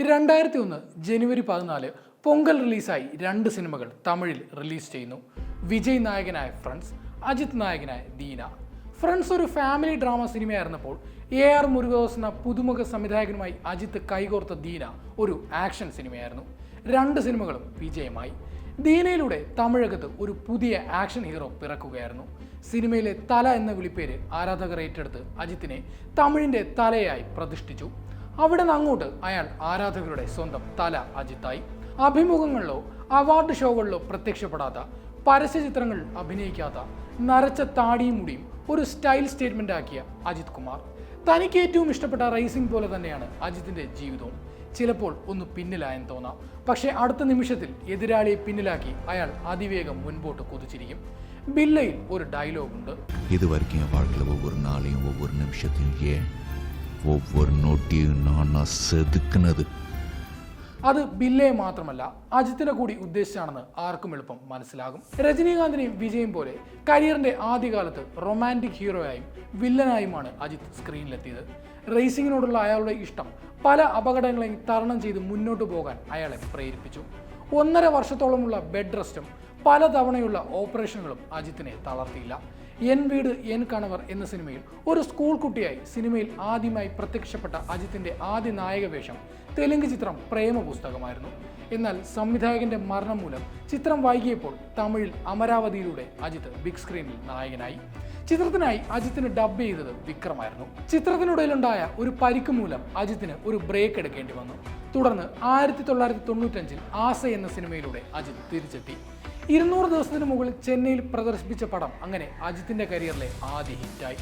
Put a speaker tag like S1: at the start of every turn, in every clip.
S1: രണ്ടായിരത്തി ഒന്ന് ജനുവരി പതിനാല് പൊങ്കൽ റിലീസായി രണ്ട് സിനിമകൾ തമിഴിൽ റിലീസ് ചെയ്യുന്നു. വിജയ് നായകനായ ഫ്രണ്ട്സ് അജിത് നായകനായ ദീന. ഫ്രണ്ട്സ് ഒരു ഫാമിലി ഡ്രാമ സിനിമയായിരുന്നപ്പോൾ എ ആർ മുരുകദോസ് എന്ന പുതുമുഖ സംവിധായകനുമായി അജിത്ത് കൈകോർത്ത ദീന ഒരു ആക്ഷൻ സിനിമയായിരുന്നു. രണ്ട് സിനിമകളും വിജയമായി. ദീനയിലൂടെ തമിഴകത്ത് ഒരു പുതിയ ആക്ഷൻ ഹീറോ പിറക്കുകയായിരുന്നു. സിനിമയിലെ തല എന്ന വിളിപ്പേര് ആരാധകർ ഏറ്റെടുത്ത് അജിത്തിനെ തമിഴിന്റെ തലയായി പ്രതിഷ്ഠിച്ചു. അവിടെ നിന്ന് അങ്ങോട്ട് അയാൾ ആരാധകരുടെ സ്വന്തം തല അജിത്തായി. അഭിമുഖങ്ങളിലോ അവാർഡ് ഷോകളിലോ പ്രത്യക്ഷപ്പെടാത്ത പരസ്യ ചിത്രങ്ങൾ അഭിനയിക്കാത്ത നരച്ച താടിയും മുടിയും ഒരു സ്റ്റൈൽ സ്റ്റേറ്റ്മെന്റ് ആക്കിയ അജിത് കുമാർ. തനിക്ക് ഏറ്റവും ഇഷ്ടപ്പെട്ട റേസിംഗ് പോലെ തന്നെയാണ് അജിത്തിന്റെ ജീവിതവും. ചിലപ്പോൾ ഒന്ന് പിന്നിലായെന്ന് തോന്നാം. പക്ഷേ അടുത്ത നിമിഷത്തിൽ എതിരാളിയെ പിന്നിലാക്കി അയാൾ അതിവേഗം മുൻപോട്ട് കുതിച്ചിരിക്കും. ബില്ലയിൽ ഒരു ഡയലോഗ് ഉണ്ട്.
S2: ഇത് വരയ്ക്കുന്ന വാഴ്ക്കലും ഒവ്വൊരു നാളെയും ഒവ്വൊരു നിമിഷത്തിനും ஒவ்வொரு நொட்டியும் நான் செதுக்குனது
S1: അത് ബില്ലയെ മാത്രമല്ല അജിത്തിനെ കൂടി ഉദ്ദേശിച്ചാണെന്ന് ആർക്കും എളുപ്പം മനസ്സിലാകും രജനീകാന്തിനെയും വിജയും പോലെ കരിയറിന്റെ ആദ്യകാലത്ത് റൊമാൻറ്റിക് ഹീറോയായും വില്ലനായുമാണ് അജിത്ത് സ്ക്രീനിലെത്തിയത് റേസിംഗിനോടുള്ള അയാളുടെ ഇഷ്ടം പല അപകടങ്ങളെയും തരണം ചെയ്ത് മുന്നോട്ട് പോകാൻ അയാളെ പ്രേരിപ്പിച്ചു ഒന്നര വർഷത്തോളമുള്ള ബെഡ് റെസ്റ്റും പലതവണയുള്ള ഓപ്പറേഷനുകളും അജിത്തിനെ തളർത്തിയില്ല. എൻ വീട് എൻ കണവർ എന്ന സിനിമയിൽ ഒരു സ്കൂൾ കുട്ടിയായി സിനിമയിൽ ആദ്യമായി പ്രത്യക്ഷപ്പെട്ട അജിത്തിന്റെ ആദ്യ നായക വേഷം തെലുങ്ക് ചിത്രം പ്രേമ പുസ്തകമായിരുന്നു എന്നാൽ സംവിധായകന്റെ മരണം മൂലം ചിത്രം വൈകിയപ്പോൾ തമിഴിൽ അമരാവതിയിലൂടെ അജിത്ത് ബിഗ് സ്ക്രീനിൽ നായകനായി. ചിത്രത്തിനായി അജിത്തിന് ഡബ് ചെയ്തത് വിക്രമായിരുന്നു. ചിത്രത്തിനിടയിലുണ്ടായ ഒരു പരിക്ക് മൂലം അജിത്തിന് ഒരു ബ്രേക്ക് എടുക്കേണ്ടി വന്നു. തുടർന്ന് ആയിരത്തി തൊള്ളായിരത്തി തൊണ്ണൂറ്റഞ്ചിൽ ആസ എന്ന സിനിമയിലൂടെ അജിത് തിരിച്ചെത്തി. ഇരുന്നൂറ് ദിവസത്തിന് മുകളിൽ ചെന്നൈയിൽ പ്രദർശിപ്പിച്ച പടം അങ്ങനെ അജിത്തിന്റെ കരിയറിലെ ആദ്യ ഹിറ്റായി.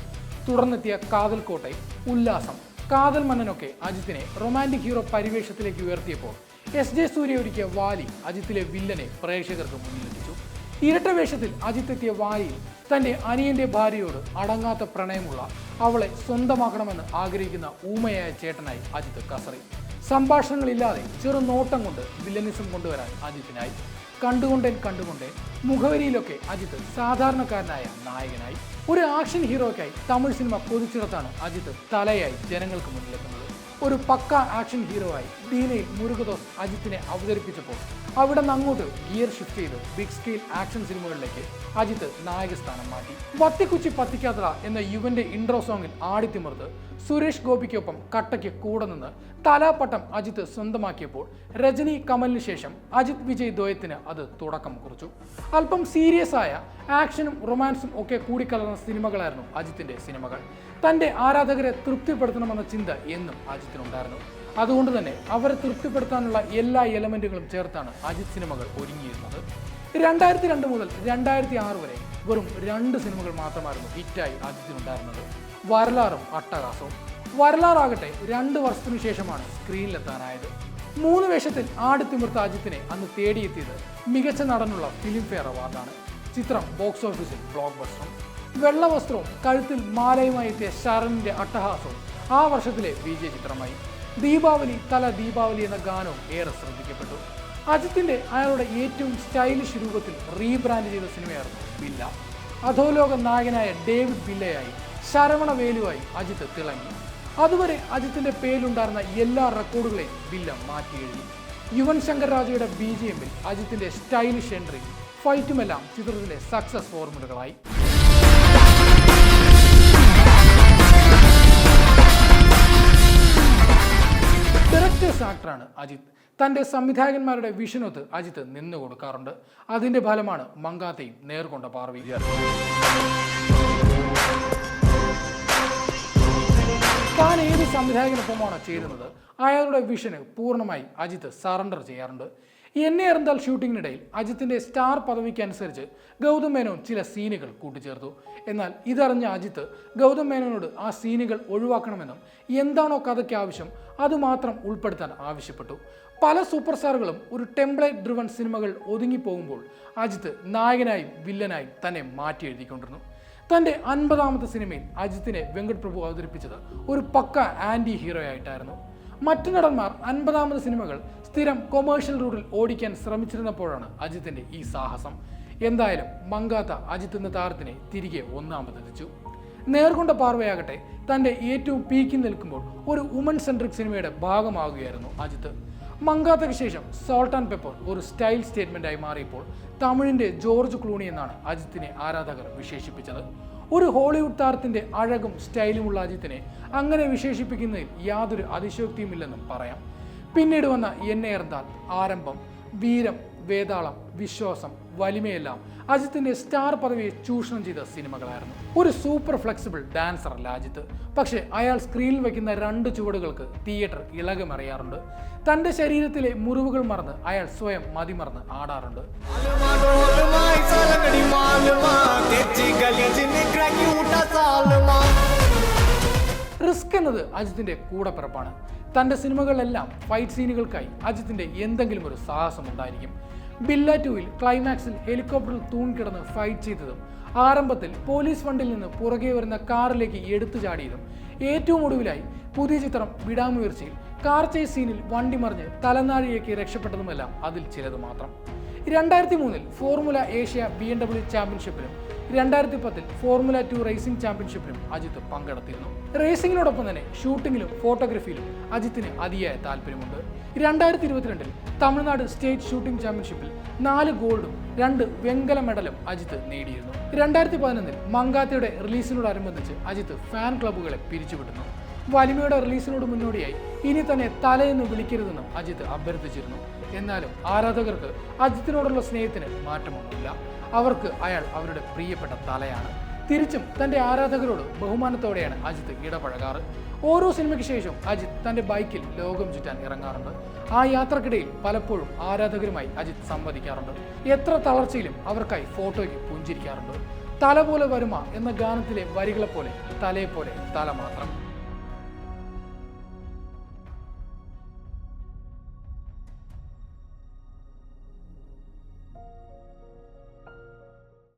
S1: തുടർന്നെത്തിയ കാതൽ കോട്ടൈ ഉല്ലാസം കാതൽ മന്നനൊക്കെ അജിത്തിനെ റൊമാന്റിക് ഹീറോ പരിവേഷത്തിലേക്ക് ഉയർത്തിയപ്പോൾ എസ് ജെ സൂര്യ ഒരുക്കിയ വാലി അജിത്തിലെ വില്ലനെ പ്രേക്ഷകർക്ക് മുന്നിലെത്തിച്ചു. ഇരട്ട വേഷത്തിൽ അജിത്ത് എത്തിയ വാലിയിൽ തന്റെ അനിയന്റെ ഭാര്യയോട് അടങ്ങാത്ത പ്രണയമുള്ള അവളെ സ്വന്തമാക്കണമെന്ന് ആഗ്രഹിക്കുന്ന ഊമയായ ചേട്ടനായി അജിത്ത് കസറി. സംഭാഷണങ്ങളില്ലാതെ ചെറു നോട്ടം കൊണ്ട് വില്ലനിസം കൊണ്ടുവരാൻ അജിത്തിനായി. കണ്ടുകൊണ്ടേൻ കണ്ടുകൊണ്ടേ മുഖവരിയിലൊക്കെ അജിത്ത് സാധാരണക്കാരനായ നായകനായി. ഒരു ആക്ഷൻ ഹീറോയ്ക്കായി തമിഴ് സിനിമ കൊതിച്ചിടത്താണ് അജിത്ത് തലയായി ജനങ്ങൾക്ക് മുന്നിലെത്തുന്നത്. ഒരു പക്ക ആക്ഷൻ ഹീറോ ആയി ഡീനയിൽ മുരുകദോസ് അജിത്തിനെ അവതരിപ്പിച്ചപ്പോൾ അവിടെ നിന്ന് അങ്ങോട്ട് ഗിയർ ഷിഫ്റ്റ് ചെയ്ത് ബിഗ് സ്കെയിൽ ആക്ഷൻ സിനിമകളിലേക്ക് അജിത്ത് നായകസ്ഥാനം മാറ്റി. വത്തിക്കുച്ചി പത്തിക്കാത്ത എന്ന യുവന്റെ ഇൻട്രോ സോങ്ങിൽ ആടിത്തിമിർത്ത് സുരേഷ് ഗോപിക്കൊപ്പം കട്ടയ്ക്ക് കൂടെ നിന്ന് തലാപ്പട്ടം അജിത്ത് സ്വന്തമാക്കിയപ്പോൾ രജനി കമലിന് ശേഷം അജിത് വിജയ് ദ്വയത്തിന് അത് തുടക്കം കുറിച്ചു. അല്പം സീരിയസ് ആയ ആക്ഷനും റൊമാൻസും ഒക്കെ കൂടിക്കലർന്ന സിനിമകളായിരുന്നു അജിത്തിന്റെ സിനിമകൾ. തന്റെ ആരാധകരെ തൃപ്തിപ്പെടുത്തണമെന്ന ചിന്ത എന്നും അജിത്തിനുണ്ടായിരുന്നു അതുകൊണ്ട് തന്നെ അവരെ തൃപ്തിപ്പെടുത്താനുള്ള എല്ലാ എലമെന്റുകളും ചേർത്താണ് അജിത് സിനിമകൾ ഒരുങ്ങിയിരുന്നത്. രണ്ടായിരത്തി രണ്ട് മുതൽ രണ്ടായിരത്തി ആറ് വരെ വെറും രണ്ട് സിനിമകൾ മാത്രമായിരുന്നു ഹിറ്റായി അജിത്തിനുണ്ടായിരുന്നത്. വരലാറും അട്ടഹാസവും. വരലാറാകട്ടെ രണ്ട് വർഷത്തിനു ശേഷമാണ് സ്ക്രീനിലെത്താനായത്. മൂന്ന് വേഷത്തിൽ ആടിത്തിമിർത്ത അജിത്തിനെ അന്ന് തേടിയെത്തിയത് മികച്ച നടനുള്ള ഫിലിം ഫെയർ അവാർഡാണ്. ചിത്രം ബോക്സ് ഓഫീസിൽ ബ്ലോക്ക് ബസ്റ്ററും. വെള്ളവസ്ത്രവും കഴുത്തിൽ മാലയുമായി എത്തിയ ശരണിന്റെ അട്ടഹാസവും ആ വർഷത്തിലെ വിജയ ചിത്രമായി ദീപാവലി തല ദീപാവലി എന്ന ഗാനവും ഏറെ ശ്രദ്ധിക്കപ്പെട്ടു. അജിത്തിന്റെ അയാളുടെ ഏറ്റവും സ്റ്റൈലിഷ് രൂപത്തിൽ റീബ്രാൻഡ് ചെയ്ത സിനിമയായിരുന്നു ബില്ല. അധോലോക നായകനായ ഡേവിഡ് ബില്ലയായി ശരവണ വേലുവായി അജിത്ത് തിളങ്ങി. അതുവരെ അജിത്തിന്റെ പേരിലുണ്ടായിരുന്ന എല്ലാ റെക്കോർഡുകളെയും ബില്ല മാറ്റി എഴുതി യുവൻ ശങ്കർ രാജയുടെ ബി ജി എമ്മിൽ അജിത്തിന്റെ സ്റ്റൈലിഷ് എൻട്രി ഫൈറ്റുമെല്ലാം ചിത്രത്തിലെ സക്സസ് ഫോർമുലകളായി. ഡയറക്ടേഴ്സ് ആക്ടറാണ് അജിത്. തന്റെ സംവിധായകന്മാരുടെ വിഷനൊത്ത് അജിത്ത് നിന്നു കൊടുക്കാറുണ്ട്. അതിന്റെ ഫലമാണ് മങ്കാത്തയും നേർകൊണ്ട പാർവി. താൻ ഏത് സംവിധായകനൊപ്പമാണോ ചേരുന്നത് അയാളുടെ വിഷന് പൂർണമായി അജിത്ത് സറണ്ടർ ചെയ്യാറുണ്ട്. എന്നെ എറിന്താൽ ഷൂട്ടിങ്ങിനിടയിൽ അജിത്തിന്റെ സ്റ്റാർ പദവിക്കനുസരിച്ച് ഗൗതം മേനോൻ ചില സീനുകൾ കൂട്ടിച്ചേർത്തു. എന്നാൽ ഇതറിഞ്ഞ അജിത്ത് ഗൗതം മേനോനോട് ആ സീനുകൾ ഒഴിവാക്കണമെന്നും എന്താണോ കഥയ്ക്ക് ആവശ്യം അതുമാത്രം ഉൾപ്പെടുത്താൻ ആവശ്യപ്പെട്ടു. പല സൂപ്പർ സ്റ്റാറുകളും ഒരു ടെംപ്ലേറ്റ് ഡ്രിവൺ സിനിമകൾ ഒതുങ്ങിപ്പോകുമ്പോൾ അജിത്ത് നായകനായും വില്ലനായും തന്നെ മാറ്റി എഴുതിക്കൊണ്ടിരുന്നു. തന്റെ അൻപതാമത്തെ സിനിമയിൽ അജിത്തിനെ വെങ്കട് പ്രഭു അവതരിപ്പിച്ചത് ഒരു പക്ക ആന്റി ഹീറോ ആയിട്ടായിരുന്നു മറ്റു നടന്മാർ അൻപതാമത് സിനിമകൾ സ്ഥിരം കൊമേഴ്ഷ്യൽ റൂട്ടിൽ ഓടിക്കാൻ ശ്രമിച്ചിരുന്നപ്പോഴാണ് അജിത്തിന്റെ ഈ സാഹസം. എന്തായാലും മങ്കാത്ത അജിത്ത് എന്ന താരത്തിനെ തിരികെ ഒന്നാമതെത്തിച്ചു. നേർകൊണ്ട പാർവയാകട്ടെ തന്റെ ഏറ്റവും പീക്കിൽ നിൽക്കുമ്പോൾ ഒരു വുമൺ സെൻട്രിക് സിനിമയുടെ ഭാഗമാകുകയായിരുന്നു അജിത്ത്. മങ്കാത്തയ്ക്ക് ശേഷം സോൾട്ട് ആൻഡ് പെപ്പർ ഒരു സ്റ്റൈൽ സ്റ്റേറ്റ്മെന്റായി മാറിയപ്പോൾ തമിഴിന്റെ ജോർജ് ക്ലൂണി എന്നാണ് അജിത്തിനെ ആരാധകർ വിശേഷിപ്പിച്ചത്. ഒരു ഹോളിവുഡ് താരത്തിന്റെ അഴകും സ്റ്റൈലുമുള്ള അജിത്തിനെ അങ്ങനെ വിശേഷിപ്പിക്കുന്നതിൽ യാതൊരു അതിശയോക്തിയുമില്ലെന്നും പറയാം. പിന്നീട് വന്ന എന്നെ എർന്താൽ ആരംഭം വീരം വേതാളം വിശ്വാസം വലിമയെല്ലാം അജിത്തിന്റെ സ്റ്റാർ പദവിയെ ചൂഷണം ചെയ്ത സിനിമകളായിരുന്നു. ഒരു സൂപ്പർ ഫ്ലെക്സിബിൾ ഡാൻസർ അല്ല അജിത്ത്. പക്ഷെ അയാൾ സ്ക്രീനിൽ വയ്ക്കുന്ന രണ്ട് ചുവടുകൾക്ക് തിയേറ്റർ ഇളകമറിയാറുണ്ട്. തന്റെ ശരീരത്തിലെ മുറിവുകൾ മറന്ന് അയാൾ സ്വയം മതിമറന്ന് ആടാറുണ്ട്. റിസ്ക് എന്നത് അജിത്തിന്റെ കൂടപ്പിറപ്പാണ്. തന്റെ സിനിമകളിലെല്ലാം ഫൈറ്റ് സീനുകൾക്കായി അജിത്തിന്റെ എന്തെങ്കിലും ഒരു സാഹസം ഉണ്ടായിരിക്കും. ബില്ല ടൂവിൽ ക്ലൈമാക്സിൽ ഹെലികോപ്റ്ററിൽ തൂങ്ങിക്കിടന്ന് ഫൈറ്റ് ചെയ്തതും ആരംഭത്തിൽ പോലീസ് ഫണ്ടിൽ നിന്ന് പുറകെ വരുന്ന കാറിലേക്ക് എടുത്തു ചാടിയതും ഏറ്റവും ഒടുവിലായി പുതിയ ചിത്രം വിടാമുയർച്ചയിൽ കാർ ചേസ് സീനിൽ വണ്ടി മറിഞ്ഞ് തലനാഴിയേക്ക് രക്ഷപ്പെട്ടതുമെല്ലാം അതിൽ ചിലത് മാത്രം. രണ്ടായിരത്തി മൂന്നിൽ formula Asia B M W ചാമ്പ്യൻഷിപ്പിലും രണ്ടായിരത്തി പത്തിൽ ഫോർമുല ടു റേസിംഗ് ചാമ്പ്യൻഷിപ്പിലും അജിത്ത് പങ്കെടുത്തിരുന്നു. റേസിംഗിനോടൊപ്പം തന്നെ ഷൂട്ടിങ്ങിലും ഫോട്ടോഗ്രഫിയിലും അജിത്തിന് അതിയായ താല്പര്യമുണ്ട്. രണ്ടായിരത്തി ഇരുപത്തിരണ്ടിൽ തമിഴ്നാട് സ്റ്റേറ്റ് ഷൂട്ടിംഗ് ചാമ്പ്യൻഷിപ്പിൽ നാല് ഗോൾഡും രണ്ട് വെങ്കല മെഡലും അജിത്ത് നേടിയിരുന്നു. രണ്ടായിരത്തി പതിനൊന്നിൽ മങ്കാത്തയുടെ റിലീസിനോടനുബന്ധിച്ച് അജിത്ത് ഫാൻ ക്ലബ്ബുകളെ പിരിച്ചുവിടുന്നു. വലിമയുടെ റിലീസിനോട് മുന്നോടിയായി ഇനി തന്നെ തലയെന്ന് വിളിക്കരുതെന്നും അജിത്ത് അഭ്യർത്ഥിച്ചിരുന്നു. എന്നാലും ആരാധകർക്ക് അജിത്തിനോടുള്ള സ്നേഹത്തിന് മാറ്റമൊന്നുമില്ല. അവർക്ക് അയാൾ അവരുടെ പ്രിയപ്പെട്ട തലയാണ്. തിരിച്ചും തന്റെ ആരാധകരോട് ബഹുമാനത്തോടെയാണ് അജിത്ത് ഇടപഴകാറ്. ഓരോ സിനിമയ്ക്ക് ശേഷം അജിത് തന്റെ ബൈക്കിൽ ലോകം ചുറ്റാൻ ഇറങ്ങാറുണ്ട്. ആ യാത്രക്കിടയിൽ പലപ്പോഴും ആരാധകരുമായി അജിത് സംവദിക്കാറുണ്ട്. എത്ര തളർച്ചയിലും അവർക്കായി ഫോട്ടോയ്ക്ക് പുഞ്ചിരിക്കാറുണ്ട്. തല പോലെ വരുമ എന്ന ഗാനത്തിലെ വരികളെ പോലെ തലയെ പോലെ തല മാത്രം.